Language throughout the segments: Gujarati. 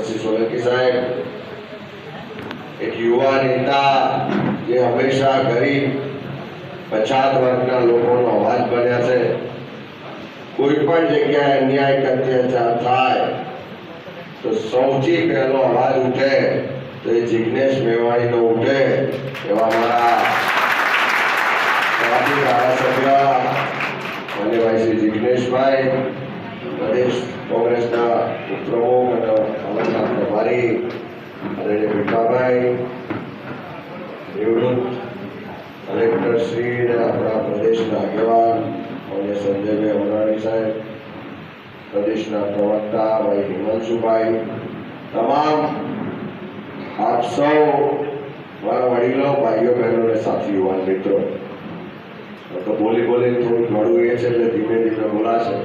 પછી સોલંકી સાહેબ એક યુવા નેતા જે હંમેશા ગરીબ, પછાત વર્ગના લોકોનો અવાજ બન્યા છે. કોઈ પણ જગ્યાએ અન્યાય કે અત્યાચાર થાય, તો સૌથી પહેલો અવાજ ઉઠે તો એ જિજ્ઞેશ મેવાણીનો ઉઠે. એવા મારા સાથી ધારાસભ્ય માન્યભાઈ શ્રી જિજ્ઞેશભાઈ પ્રદેશ કોંગ્રેસના ઉપપ્રમુખ અને અમરના પ્રભારી અને ભીખાભાઈ, નિવૃત્ત કલેક્ટરશ્રી અને આપણા પ્રદેશના આગેવાન અને સંજયભાઈ અમરાણી સાહેબ, પ્રદેશના પ્રવક્તા ભાઈ હિમાંશુભાઈ, તમામ આપ સૌ, મારા વડીલો, ભાઈઓ, બહેનો અને સાથી યુવાન મિત્રો. તો બોલી બોલી થોડું ઘણું એ છે એટલે ધીમે ધીમે બોલાશે.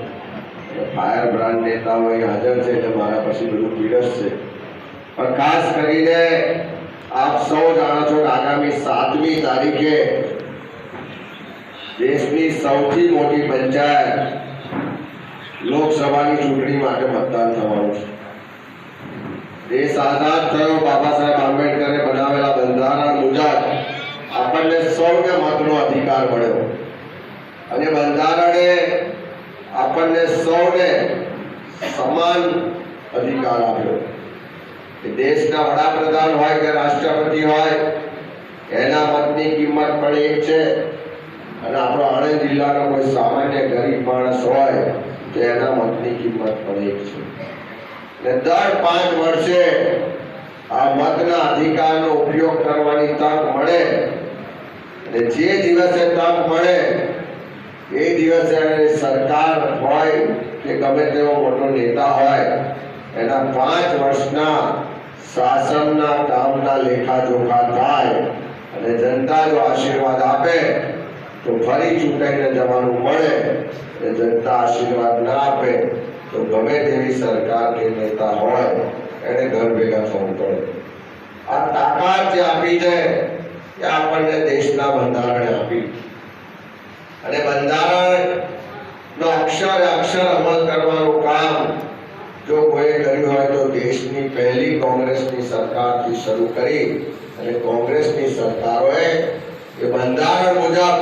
ફાયર બ્રાન્ડ નેતાઓ અહીં હાજર છે એટલે મારા પછી બધું પીરસશે પણ ખાસ કરીને આપ સૌ જાણો છો કે આગામી સાતમી તારીખે દેશની સૌથી મોટી પંચાયત લોકસભાની ચૂંટણી માટે મતદાન થવાનું છે. દેશ આઝાદ થયો, બાબા સાહેબ આંબેડકરે બનાવેલા બંધારણ મુજબ આપણને સૌને મતનો અધિકાર મળ્યો. અને બંધારણે આપણને સૌને સમાન અધિકાર આપ્યો. કે દેશના વડાપ્રધાન હોય કે રાષ્ટ્રપતિ હોય, એના મતની કિંમત પણ એક છે. અને આપણો આણંદ જિલ્લાનો કોઈ સામાન્ય ગરીબ માણસ હોય, તો એના મતની કિંમત પણ એક છે. ને દર પાંચ વર્ષે આ મતના અધિકારનો ઉપયોગ કરવાની તક મળે. અને જે દિવસે તક મળે, એ દિવસે સરકાર હોય કે ગમે તેવો મોટો નેતા હોય, એના પાંચ વર્ષના શાસનના કામના લેખાજોખા થાય અને જનતા જો આશીર્વાદ આપે, તો ફરી ચૂંટાઈને જવાનું મળે અને જનતા આશીર્વાદ ના આપે, તો ગમે તેવી સરકાર કે નેતા હોય, એને ઘર ભેગા થવું પડે. આ તાકાત જે આપી છે, એ આપણને દેશના બંધારણે આપી. અને બંધારણ નો અક્ષર અક્ષર અમલ કરવાનું કામ. જો કોઈએ કર્યું હોય તો દેશની પહેલી કોંગ્રેસની સરકારથી શરૂ કરી અને કોંગ્રેસની સરકારોએ એ બંધારણ મુજબ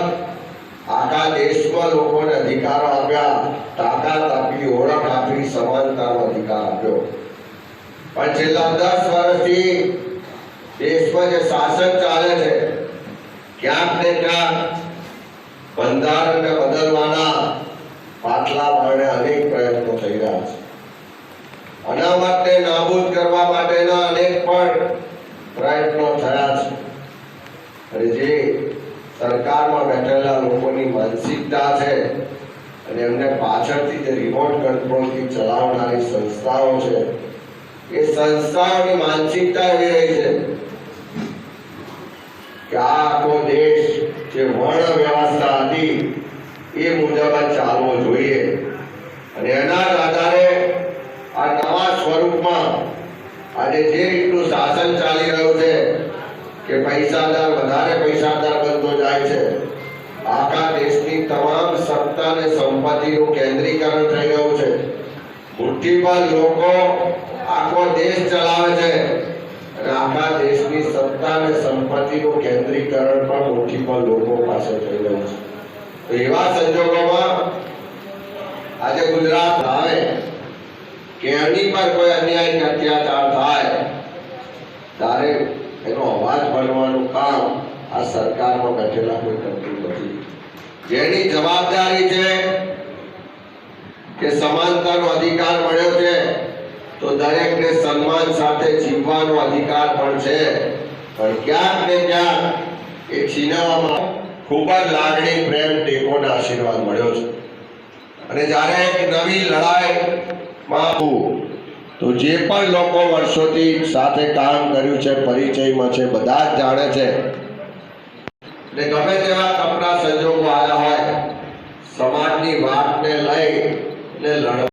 આખા દેશમાં લોકોને અધિકારો આપ્યા, તાકાત આપી, ઓળખ આપી, સમાનતાનો અધિકાર આપ્યો. પણ છેલ્લા દસ વર્ષથી દેશમાં જે શાસન ચાલે છે, ક્યાંક ને ક્યાંક બંધારણને બદલવાના પાટલા બારણે અનેક પ્રયત્નો થઈ રહ્યા છે. અનામતને નાબૂદ કરવા માટેના અનેક પણ પ્રયત્નો થયા છે. અને જે સરકારમાં બેઠેલા લોકોની માનસિકતા છે અને એમને પાછળથી જે રિમોટ કંટ્રોલથી ચલાવનારી સંસ્થાઓ છે, એ સંસ્થાઓની માનસિકતા એવી રહી છે કે આ આખો દેશ જે વર્ણ વ્યવસ્થા હતી એ મુજબ ચાલવો જોઈએ. અને એના આધારે આ નવા સ્વરૂપમાં આજે જે રીતનું શાસન ચાલી રહ્યું છે કે પૈસાદાર, વધારે પૈસાદાર બનતો જાય છે, આખા દેશની તમામ સત્તા અને સંપત્તિનું કેન્દ્રીકરણ થઈ ગયું છે. મુઠ્ઠીભર લોકો આખો દેશ ચલાવે છે અને આખા દેશની સત્તા અને સંપત્તિનું કેન્દ્રીકરણ પણ મુઠ્ઠીભર લોકો પાસે થઈ ગયું છે. તો એવા સંજોગોમાં આજે ગુજરાત આવે કે એની પર કોઈ અન્યાય અત્યાચાર થાય, ત્યારે એનો અવાજ ભરવાનું કામ આ સરકારમાં બેઠેલા કોઈ કરતું નથી. જેની જવાબદારી છે કે સમાનતાનો અધિકાર મળ્યો છે, તો દરેકને સન્માન સાથે જીવવાનો અધિકાર પણ છે. પણ ક્યાંક ને ક્યાંક એ છીનવવામાં ખૂબ જ લાગણી, પ્રેમ ટેકોને આશીર્વાદ મળ્યો છે. અને જ્યારે એક નવી લડાઈમાં તો જે પણ લોકો વર્ષોથી સાથે કામ કર્યું છે, પરિચયમાં છે, બધા જ જાણે છે. ને ગમે તેવા કપરા સંજોગો આવ્યા હોય, સમાજની વાતને લઈ ને લડ